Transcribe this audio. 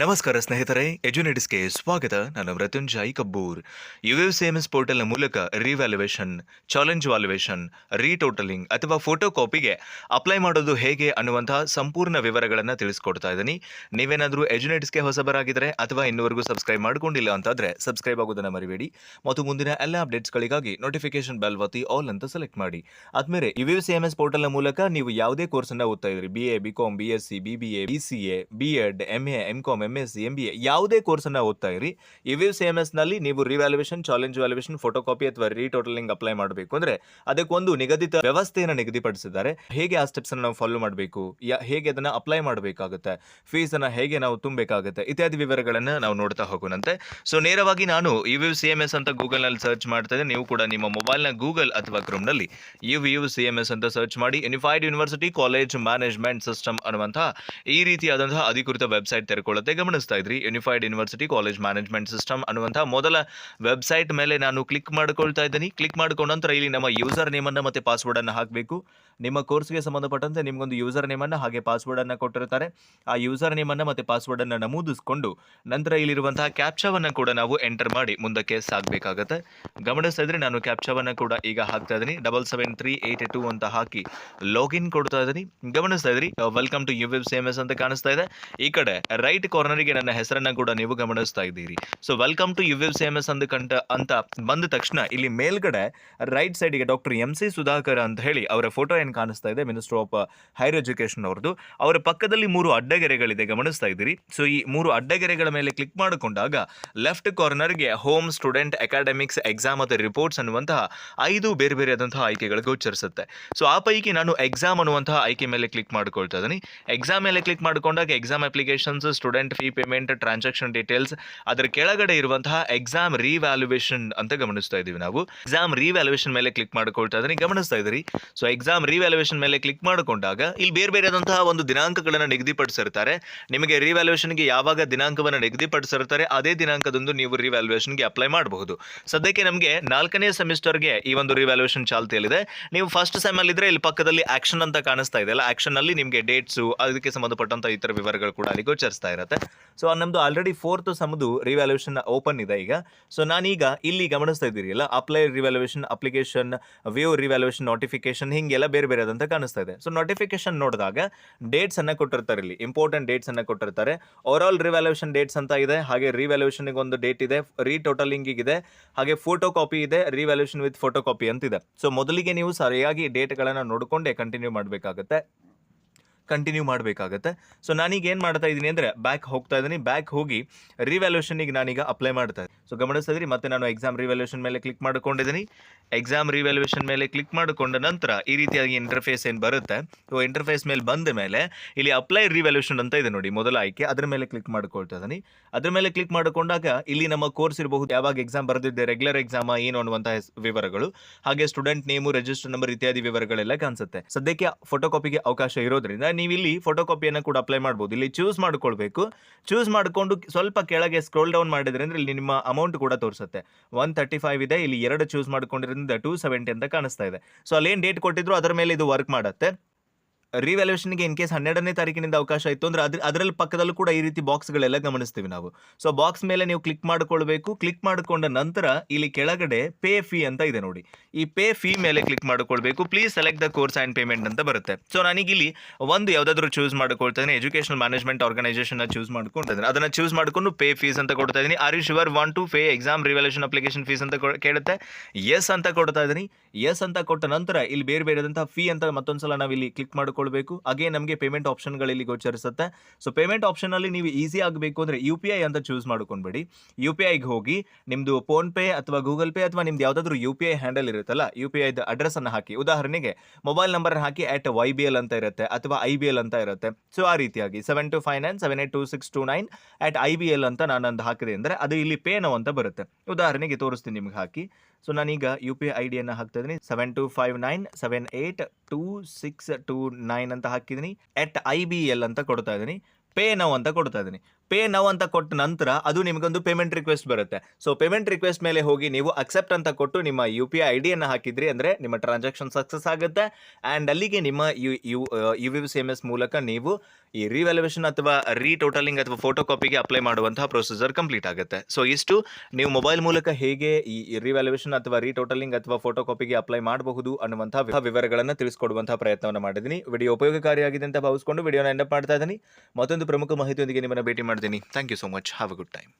ನಮಸ್ಕಾರ ಸ್ನೇಹಿತರೆ ಎಜುನೇಟಿಸ್ಗೆ ಸ್ವಾಗತ. ನಾನು Mrutyunjay Kabbur. U C M S ಪೋರ್ಟಲ್ನ ಮೂಲಕ ರಿವ್ಯಾಲ್ಯುವೇಷನ್ ಚಾಲೆಂಜ್ ವ್ಯಾಲ್ಯುವೇಷನ್ ರೀಟೋಟಲಿಂಗ್ ಅಥವಾ ಫೋಟೋ ಕಾಪಿಗೆ ಅಪ್ಲೈ ಮಾಡೋದು ಹೇಗೆ ಅನ್ನುವಂತಹ ಸಂಪೂರ್ಣ ವಿವರಗಳನ್ನು ತಿಳಿಸ್ಕೊಡ್ತಾ ಇದ್ದೀನಿ. ನೀವೇನಾದರೂ ಎಜುನೇಟಿಸ್ಗೆ ಹೊಸಬರಾಗಿದ್ದರೆ ಅಥವಾ ಇನ್ನುವರೆಗೂ ಸಬ್ಸ್ಕ್ರೈಬ್ ಮಾಡ್ಕೊಂಡಿಲ್ಲ ಅಂತಾದರೆ ಸಬ್ಸ್ಕ್ರೈಬ್ ಆಗೋದನ್ನು ಮರಿಬೇಡಿ. ಮತ್ತು ಮುಂದಿನ ಎಲ್ಲ ಅಪ್ಡೇಟ್ಸ್ಗಳಿಗಾಗಿ ನೋಟಿಫಿಕೇಶನ್ ಬೆಲ್ ಒತ್ತಿ ಆಲ್ ಅಂತ ಸೆಲೆಕ್ಟ್ ಮಾಡಿ. ಆದ್ಮೇಲೆ ಎಂ ಎಸ್ ಪೋರ್ಟಲ್ನ ಮೂಲಕ ನೀವು ಯಾವುದೇ ಕೋರ್ಸನ್ನು ಓದ್ತಾ ಇದ್ರಿ B A B com B S C B B A B C A B ed M A M com M S M B A ಯಾವುದೇ ಕೋರ್ಸನ್ನು ಓದ್ತಾ ಇರಿ. ಇವ್ಯೂ ಸಿ ಎಂ ಎಸ್ನಲ್ಲಿ ನೀವು revaluation challenge valuation photo copy ಅಥವಾ retotalling apply ಮಾಡಬೇಕು. ಅಂದರೆ ಅದಕ್ಕೊಂದು ನಿಗದಿತ ವ್ಯವಸ್ಥೆಯನ್ನು ನಿಗದಿಪಡಿಸಿದ್ದಾರೆ. ಹೇಗೆ ಆ ಸ್ಟೆಪ್ಸನ್ನು ನಾವು ಫಾಲೋ ಮಾಡಬೇಕು? ಹೇಗೆ ಅದನ್ನು ಅಪ್ಲೈ ಮಾಡಬೇಕಾಗುತ್ತೆ? ಫೀಸ್ ಅನ್ನು ಹೇಗೆ ನಾವು ತುಂಬಬೇಕಾಗುತ್ತೆ? ಇತ್ಯಾದಿ ವಿವರಗಳನ್ನು ನಾವು ನೋಡ್ತಾ ಹೋಗೋಣಂತೆ. ಸೊ ನೇರವಾಗಿ ನಾನು ಯು ಸಿ ಎಂ ಎಸ್ ಅಂತ ಗೂಗಲ್ನಲ್ಲಿ ಸರ್ಚ್ ಮಾಡ್ತಾ ಇದ್ದೆ. ನೀವು ಕೂಡ ನಿಮ್ಮ ಮೊಬೈಲ್ನ ಗೂಗಲ್ ಅಥವಾ ಕ್ರೋಮ್ನಲ್ಲಿ U U C M S ಅಂತ ಸರ್ಚ್ ಮಾಡಿ. Unified university college management system ಅನ್ನುವಂತಹ ಈ ರೀತಿಯಾದಂತಹ ಅಧಿಕೃತ ವೆಬ್ಸೈಟ್ ತೆರೆಕೊಳ್ಳುತ್ತೆ. ಗಮನಿಸ್ತಾ ಇದ್ರಿ. Unified university college management system ಅನ್ನುವಂತಹ ಮೊದಲ ವೆಬ್ಸೈಟ್ ಮೇಲೆ ನಾನು ಕ್ಲಿಕ್ ಮಾಡ್ಕೊಳ್ತಾ ಇದ್ದೀನಿ. ಕ್ಲಿಕ್ ಮಾಡ್ಕೊಂಡ ನಂತರ ಇಲ್ಲಿ ನಮ್ಮ ಯೂಸರ್ ನೇಮನ್ನು ಮತ್ತು ಪಾಸ್ವರ್ಡನ್ನು ಹಾಕಬೇಕು. ನಿಮ್ಮ ಕೋರ್ಸ್ಗೆ ಸಂಬಂಧಪಟ್ಟಂತೆ ನಿಮಗೊಂದು ಯೂಸರ್ ನೇಮನ್ನು ಹಾಗೆ ಪಾಸ್ವರ್ಡನ್ನು ಕೊಟ್ಟಿರ್ತಾರೆ. ಆ ಯೂಸರ್ ನೇಮನ್ನು ಮತ್ತು ಪಾಸ್ವರ್ಡನ್ನು ನಮೂದಿಸಿಕೊಂಡು ನಂತರ ಇಲ್ಲಿರುವಂತಹ ಕ್ಯಾಪ್ಚಾವನ್ನು ಕೂಡ ನಾವು ಎಂಟರ್ ಮಾಡಿ ಮುಂದಕ್ಕೆ ಸಾಗಬೇಕಾಗತ್ತೆ. ಗಮನಿಸ್ತಾ ಇದ್ರೆ, ನಾನು ಕ್ಯಾಪ್ಚಾವನ್ನು ಕೂಡ ಈಗ ಹಾಕ್ತಾ ಇದ್ದೀನಿ. Double seven three eight two ಅಂತ ಹಾಕಿ ಲಾಗಿನ್ ಕೊಡ್ತಾ ಇದ್ದೀನಿ. ಗಮನಿಸ್ತಾ ಇದ್ರಿ welcome to U web S ಅಂತ ಕಾಣಿಸ್ತಾ ಇದೆ. ಈ ಕಡೆ ರೈಟ್ ಕಾರ್ನರ್ಗೆ ನನ್ನ ಹೆಸರನ್ನ ಕೂಡ ನೀವು ಗಮನಿಸ್ತಾ ಇದ್ದೀರಿ. So welcome to U V C M S ಅಂದ ಅಂತ ಬಂದ ತಕ್ಷಣ ಇಲ್ಲಿ ಮೇಲ್ಗಡೆ ರೈಟ್ ಸೈಡ್ಗೆ ಡಾಕ್ಟರ್ ಎಂ ಸಿ ಸುಧಾಕರ್ ಅಂತ ಹೇಳಿ ಅವರ ಫೋಟೋ ಏನು ಕಾಣಿಸ್ತಾ ಇದೆ? ಮಿನಿಸ್ಟರ್ ಆಫ್ ಹೈರ್ ಎಜುಕೇಶನ್ ಅವ್ರದ್ದು. ಅವರ ಪಕ್ಕದಲ್ಲಿ ಮೂರು ಅಡ್ಡಗೆರೆಗಳಿದೆ, ಗಮನಿಸ್ತಾ ಇದ್ದೀರಿ. ಸೊ ಈ ಮೂರು ಅಡ್ಡಗೆರೆಗಳ ಮೇಲೆ ಕ್ಲಿಕ್ ಮಾಡಿಕೊಂಡಾಗ ಲೆಫ್ಟ್ ಕಾರ್ನರ್ಗೆ ಹೋಮ್ ಸ್ಟೂಡೆಂಟ್ ಅಕಾಡೆಮಿಕ್ಸ್ ಎಕ್ಸಾಮ್ ಅಥವಾ ರಿಪೋರ್ಟ್ಸ್ ಅನ್ನುವಂತಹ ಐದು ಬೇರೆ ಬೇರೆ ಆದಂತಹ ಆಯ್ಕೆಗಳು ಗೋಚರಿಸುತ್ತೆ ಸೊ ಆ ಪೈಕಿ ನಾನು ಎಕ್ಸಾಮ್ ಅನ್ನುವಂತಹ ಆಯ್ಕೆ ಮೇಲೆ ಕ್ಲಿಕ್ ಮಾಡ್ಕೊಳ್ತಾ ಇದ್ದೀನಿ. ಎಕ್ಸಾಮ್ ಮೇಲೆ ಕ್ಲಿಕ್ ಮಾಡಿಕೊಂಡಾಗ exam applications student fee payment transaction details ಅದರ ಕೆಳಗಡೆ ಇರುವಂತಹ ಎಕ್ಸಾಮ್ ರಿವ್ಯಾಲ್ಯುವೇಶನ್ ಅಂತ ಗಮನಿಸ್ತಾ ಇದ್ದೀವಿ ನಾವು. ಎಕ್ಸಾಮ್ ರಿವ್ಯಾಲ್ಯುವೇಷನ್ ಮೇಲೆ ಕ್ಲಿಕ್ ಮಾಡ್ಕೊಳ್ತಾ ಇದ್ದೀನಿ. ಗಮನಿಸ್ತಾ ಇದ್ದೀರಿ? ಸೊ ಎಕ್ಸಾಮ್ ರಿವ್ಯಾಲ್ಯುವೇಷನ್ ಮೇಲೆ ಕ್ಲಿಕ್ ಮಾಡಿಕೊಂಡಾಗ ಇಲ್ಲಿ ಬೇರೆ ಬೇರೆ ಆದಂತಹ ಒಂದು ದಿನಾಂಕಗಳನ್ನು ನಿಗದಿಪಡಿಸಿರ್ತಾರೆ. ನಿಮಗೆ ರಿವ್ಯಾಲ್ಯುವೇಷನ್ಗೆ ಯಾವಾಗ ದಿನಾಂಕವನ್ನು ನಿಗದಿಪಡಿಸಿರ್ತಾರೆ, ಅದೇ ದಿನಾಂಕದಂದು ನೀವು ರಿವ್ಯಾಲ್ಯುವೇಷನ್ಗೆ ಅಪ್ಲೈ ಮಾಡಬಹುದು. ಸದ್ಯಕ್ಕೆ ನಮಗೆ ನಾಲ್ಕನೇ ಸೆಮಿಸ್ಟರ್ಗೆ ಈ ಒಂದು ರಿವ್ಯಾಲ್ಯುವೇಷನ್ ಚಾಲ್ತಿಯಲ್ಲಿದೆ. ನೀವು ಫಸ್ಟ್ ಸೆಮ್ ಅಲ್ಲಿ ಇಲ್ಲಿ ಪಕ್ಕದಲ್ಲಿ ಆಕ್ಷನ್ ಅಂತ ಕಾಣಿಸ್ತಾ ಇದೆ ಅಲ್ಲ? ಆಕ್ಷನ್ ಅಲ್ಲಿ ನಿಮಗೆ ಡೇಟ್ಸು ಅದಕ್ಕೆ ಸಂಬಂಧಪಟ್ಟಂತ ಇತರ ವಿವರಗಳು ಕೂಡ ಅಲ್ಲಿ ಗೋಚರಿಸ್ತಾ ಇರುತ್ತೆ. ಸೊ ನಮ್ಮದು ಆಲ್ರೆಡಿ ಫೋರ್ತ್ ಸಮ್ದು ರಿವ್ಯಾಲ್ಯೂಷನ್ ಓಪನ್ ಇದೆ ಈಗ. ಸೊ ನಾನೀಗ ಇಲ್ಲಿ ಗಮನಿಸ್ತಾ ಇದ್ದೀರಿ ಎಲ್ಲ apply revaluation application view revaluation notification ಹಿಂಗೆಲ್ಲ ಬೇರೆ ಬೇರೆ ಅದಂತ ಕಾಣಿಸ್ತಾ ಇದೆ. ಸೊ ನೋಟಿಫಿಕೇಶನ್ ನೋಡಿದಾಗ ಡೇಟ್ಸ್ ಅನ್ನ ಕೊಟ್ಟಿರ್ತಾರೆ ಇಲ್ಲಿ. ಇಂಪಾರ್ಟೆಂಟ್ ಡೇಟ್ಸ್ ಅನ್ನ ಕೊಟ್ಟಿರ್ತಾರೆ. ಓವರ್ ಆಲ್ ರಿವ್ಯಾಲ್ಯೂಷನ್ ಡೇಟ್ಸ್ ಅಂತ ಇದೆ. ಹಾಗೆ ರಿವ್ಯಾಲ್ಯೂಷನ್ಗೆ ಒಂದು ಡೇಟ್ ಇದೆ. ರೀಟೋಟಲಿಂಗಿಗೆ ಇದೆ ಹಾಗೆ ಫೋಟೋ ಕಾಪಿ ಇದೆ. ರಿವ್ಯಾಲ್ಯೂಷನ್ ವಿತ್ ಫೋಟೋ ಕಾಪಿ ಅಂತಿದೆ. ಸೊ ಮೊದಲಿಗೆ ನೀವು ಸರಿಯಾಗಿ ಡೇಟ್ಗಳನ್ನು ನೋಡಿಕೊಂಡೇ ಕಂಟಿನ್ಯೂ ಮಾಡಬೇಕಾಗುತ್ತೆ. ಕಂಟಿನ್ಯೂ ಮಾಡಬೇಕಾಗತ್ತೆ. ಸೊ ನಾನೀಗ ಏನು ಮಾಡ್ತಾ ಇದ್ದೀನಿ ಅಂದರೆ ಬ್ಯಾಕ್ ಹೋಗ್ತಾ ಇದ್ದೀನಿ. ಬ್ಯಾಕ್ ಹೋಗಿ ರಿವ್ಯಾಲ್ಯೂಷನಿಗೆ ನಾನೀಗ ಅಪ್ಲೈ ಮಾಡ್ತಾ ಇದ್ದೀನಿ. ಸೊ ಗಮನಿಸಿದ್ರಿ ಮತ್ತೆ ನಾನು ಎಕ್ಸಾಮ್ ರಿವ್ಯಾಲ್ಯೂಷನ್ ಮೇಲೆ ಕ್ಲಿಕ್ ಮಾಡ್ಕೊಂಡಿದ್ದೀನಿ. ಎಕ್ಸಾಮ್ ರಿವ್ಯಾಲ್ಯೂಷನ್ ಮೇಲೆ ಕ್ಲಿಕ್ ಮಾಡಿಕೊಂಡ ನಂತರ ಈ ರೀತಿಯಾಗಿ ಇಂಟರ್ಫೇಸ್ ಏನು ಬರುತ್ತೆ? ಸೊ ಇಂಟರ್ಫೇಸ್ ಮೇಲೆ ಬಂದ ಮೇಲೆ ಇಲ್ಲಿ ಅಪ್ಲೈ ರಿವ್ಯಾಲ್ಯೂಷನ್ ಅಂತ ಇದೆ ನೋಡಿ, ಮೊದಲ ಆಯ್ಕೆ. ಅದರ ಮೇಲೆ ಕ್ಲಿಕ್ ಮಾಡ್ಕೊಳ್ತಾ ಇದ್ದೀನಿ. ಅದ್ರ ಮೇಲೆ ಕ್ಲಿಕ್ ಮಾಡಿಕೊಂಡಾಗ ಇಲ್ಲಿ ನಮ್ಮ ಕೋರ್ಸ್ ಇರಬಹುದು. ಯಾವಾಗ ಎಕ್ಸಾಮ್ ಬರೆದಿದ್ದೆ ರೆಗ್ಯುಲರ್ ಎಕ್ಸಾಮ್ ಏನು ಅನ್ನುವಂತಹ ವಿವರಗಳು. ಹಾಗೆ ಸ್ಟೂಡೆಂಟ್ ನೇಮು ರಿಜಿಸ್ಟರ್ ನಂಬರ್ ಇತ್ಯಾದಿ ವಿವರಗಳೆಲ್ಲ ಕಾಣಿಸುತ್ತೆ. ಸದ್ಯಕ್ಕೆ ಫೋಟೋ ಕಾಪಿಗೆ ಅವಕಾಶ ಇರೋದ್ರಿಂದ ನೀವು ಇಲ್ಲಿ ಫೋಟೋ ಕಾಪಿಯನ್ನು ಕೂಡ ಅಪ್ಲೈ ಮಾಡ್ಬೋದು. ಇಲ್ಲಿ ಚೂಸ್ ಮಾಡ್ಕೊಳ್ಬೇಕು. ಚೂಸ್ ಮಾಡಿಕೊಂಡು ಸ್ವಲ್ಪ ಕೆಳಗೆ ಸ್ಕ್ರೋಲ್ ಡೌನ್ ಮಾಡಿದ್ರೆ ಅಂದ್ರೆ ಇಲ್ಲಿ ನಿಮ್ಮ ಅಮೌಂಟ್ ಕೂಡ ತೋರಿಸುತ್ತೆ. ಒನ್ ತರ್ಟಿ ಫೈವ್ ಇದೆ, ಇಲ್ಲಿ ಎರಡು ಚೂಸ್ ಮಾಡ್ಕೊಂಡಿರೋದ್ರಿಂದ ಟೂ ಸೆವೆಂಟಿ ಅಂತ ಕಾಣಿಸ್ತಾ ಇದೆ. ಸೊ ಅಲ್ಲೇನು ಡೇಟ್ ಕೊಟ್ಟಿದ್ರು ಅದರ ಮೇಲೆ ಇದು ವರ್ಕ್ ಮಾಡುತ್ತೆ. ರಿವ್ಯಾಲ್ಯೂಷನ್ಗೆ ಇನ್ ಕೇಸ್ ಹನ್ನೆರಡನೇ ತಾರೀಕಿನಿಂದ ಅವಕಾಶ ಇತ್ತು ಅಂದರೆ ಅದ್ರ, ಅದರಲ್ಲಿ ಪಕ್ಕದಲ್ಲೂ ಕೂಡ ಈ ರೀತಿ ಬಾಕ್ಸ್ಗಳೆಲ್ಲ ಗಮನಿಸ್ತೀವಿ ನಾವು. ಸೊ ಬಾಕ್ಸ್ ಮೇಲೆ ನೀವು ಕ್ಲಿಕ್ ಮಾಡಿಕೊಳ್ಬೇಕು. ಕ್ಲಿಕ್ ಮಾಡಿಕೊಂಡ ನಂತರ ಇಲ್ಲಿ ಕೆಳಗಡೆ ಪೇ ಫೀ ಅಂತ ಇದೆ ನೋಡಿ. ಈ ಪೇ ಫೀ ಮೇಲೆ ಕ್ಲಿಕ್ ಮಾಡಿಕೊಳ್ಬೇಕು. Please select the course and payment ಅಂತ ಬರುತ್ತೆ. ಸೊ ಇಲ್ಲಿ ಒಂದು ಯಾವುದಾದ್ರೂ ಚೂಸ್ ಮಾಡ್ಕೊಳ್ತಾ ಇದ್ದೀನಿ ಎಜುಕೇಷನಲ್ ಮ್ಯಾನೇಜ್ಮೆಂಟ್ ಆರ್ಗನೈಸೇಷನ್ ಚೂಸ್ ಮಾಡ್ಕೊಂಡಿದ್ದೀನಿ ಅದನ್ನ ಚೂಸ್ ಮಾಡ್ಕೊಂಡು ಪೇ ಫೀಸ್ ಅಂತ ಕೊಡ್ತಾ ಇದ್ದೀನಿ are you sure want to pay exam revaluation application fees ಅಂತ ಕೇಳುತ್ತೆ. ಎಸ್ ಅಂತ ಕೊಡ್ತಾ ಇದ್ದೀನಿ ಎಸ್ ಅಂತ ಕೊಟ್ಟ ನಂತರ ಇಲ್ಲಿ ಬೇರೆ ಬೇರೆದಂತಹ ಫೀ ಅಂತ ಮತ್ತೊಂದ್ಸಲ ನಾವು ಇಲ್ಲಿ ಕ್ಲಿಕ್ ಮಾಡ್ಕೊಳ್ಬೇಕು. ಹಾಗೆ ನಮಗೆ ಪೇಮೆಂಟ್ ಆಪ್ಷನ್ಗಳಲ್ಲಿ ಗೋಚರಿಸುತ್ತೆ. ಸೊ ಪೇಮೆಂಟ್ ಆಪ್ಷನಲ್ಲಿ ನೀವು ಈಸಿ ಆಗಬೇಕು ಅಂದರೆ ಯು ಪಿ ಐ ಅಂತ ಚೂಸ್ ಮಾಡ್ಕೊಂಡ್ಬಿಡಿ. ಯು ಪಿ ಐಗೆ ಹೋಗಿ ನಿಮ್ಮದು ಫೋನ್ ಪೇ ಅಥವಾ ಗೂಗಲ್ ಪೇ ಅಥವಾ ನಿಮ್ದು ಯಾವುದಾದ್ರೂ ಯು ಪಿ ಐ ಹ್ಯಾಂಡಲ್ ಇರುತ್ತಲ್ಲ ಯು ಪಿ ಐದು ಅಡ್ರೆಸ್ಸನ್ನು ಹಾಕಿ. ಉದಾಹರಣೆಗೆ ಮೊಬೈಲ್ ನಂಬರ್ ಹಾಕಿ ಅಟ್ ವೈ ಬಿ ಎಲ್ ಅಂತ ಇರುತ್ತೆ ಅಥವಾ ಐ ಬಿ ಎಲ್ ಅಂತ ಇರುತ್ತೆ. ಸೊ ಆ ರೀತಿಯಾಗಿ seven two five nine seven eight two six two nine at I B L ಅಂತ ನಾನೊಂದು ಹಾಕಿದೆ ಅಂದರೆ ಅದು ಇಲ್ಲಿ ಪೇ ನೋ ಅಂತ ಬರುತ್ತೆ. ಉದಾಹರಣೆಗೆ ತೋರಿಸ್ತೀನಿ ನಿಮ್ಗೆ ಹಾಕಿ. ಸೊ ನಾನೀಗ ಯು ಪಿ ಐ ಐ ಡಿಯನ್ನು ಹಾಕ್ತಾ ಇದ್ದೀನಿ seven two five nine seven eight two six two nine ಅಂತ ಹಾಕಿದ್ದೀನಿ. ಎಟ್ ಐ ಬಿ ಎಲ್ ಅಂತ ಕೊಡ್ತಾ ಇದ್ದೀನಿ ಪೇ ನೌ ಅಂತ ಕೊಡ್ತಾ ಇದ್ದೀನಿ ಪೇ ನೌ ಅಂತ ಕೊಟ್ಟ ನಂತರ ಅದು ನಿಮಗೊಂದು ಪೇಮೆಂಟ್ ರಿಕ್ವೆಸ್ಟ್ ಬರುತ್ತೆ. ಸೊ ಪೇಮೆಂಟ್ ರಿಕ್ವೆಸ್ಟ್ ಮೇಲೆ ಹೋಗಿ ನೀವು ಅಕ್ಸೆಪ್ಟ್ ಅಂತ ಕೊಟ್ಟು ನಿಮ್ಮ ಯು ಪಿ ಐ ಡಿಯನ್ನು ಹಾಕಿದ್ರಿ ಅಂದರೆ ನಿಮ್ಮ ಟ್ರಾನ್ಸಾಕ್ಷನ್ ಸಕ್ಸಸ್ ಆಗುತ್ತೆ. ಆ್ಯಂಡ್ ಅಲ್ಲಿಗೆ ನಿಮ್ಮ U U U V C M S ಮೂಲಕ ನೀವು ಈ ರಿವ್ಯಾಲ್ಯೂಯೇಷನ್ ಅಥವಾ ರೀಟೋಟಲಿಂಗ್ ಅಥವಾ ಫೋಟೋ ಕಾಪಿಗೆ ಅಪ್ಲೈ ಮಾಡುವಂತಹ ಪ್ರೊಸೀಜರ್ ಕಂಪ್ಲೀಟ್ ಆಗುತ್ತೆ. ಸೊ ಇಷ್ಟು ನೀವು ಮೊಬೈಲ್ ಮೂಲಕ ಹೇಗೆ ಈ ರಿವ್ಯಾಲ್ಯೂಯೇಷನ್ ಅಥವಾ ರೀಟೋಟಲಿಂಗ್ ಅಥವಾ ಫೋಟೋ ಕಾಪಿಗೆ ಅಪ್ಲೈ ಮಾಡಬಹುದು ಅನ್ನುವಂತಹ ವಿವರಗಳನ್ನು ತಿಳಿಸಿಕೊಡುವಂತಹ ಪ್ರಯತ್ನವನ್ನು ಮಾಡಿದ್ದೀನಿ. ವಿಡಿಯೋ ಉಪಯೋಗಕಾರಿಯಾಗಿದೆ ಅಂತ ಭಾವಿಸಿಕೊಂಡು ವಿಡಿಯೋನ ಎಂಡಪ್ ಮಾಡ್ತಾ ಇದ್ದೀನಿ. ಮತ್ತೊಂದು ಪ್ರಮುಖ ಮಾಹಿತಿಯೊಂದಿಗೆ ನಿಮ್ಮನ್ನು ಭೇಟಿ ಮಾಡ್ತೀನಿ thank you so much have a good time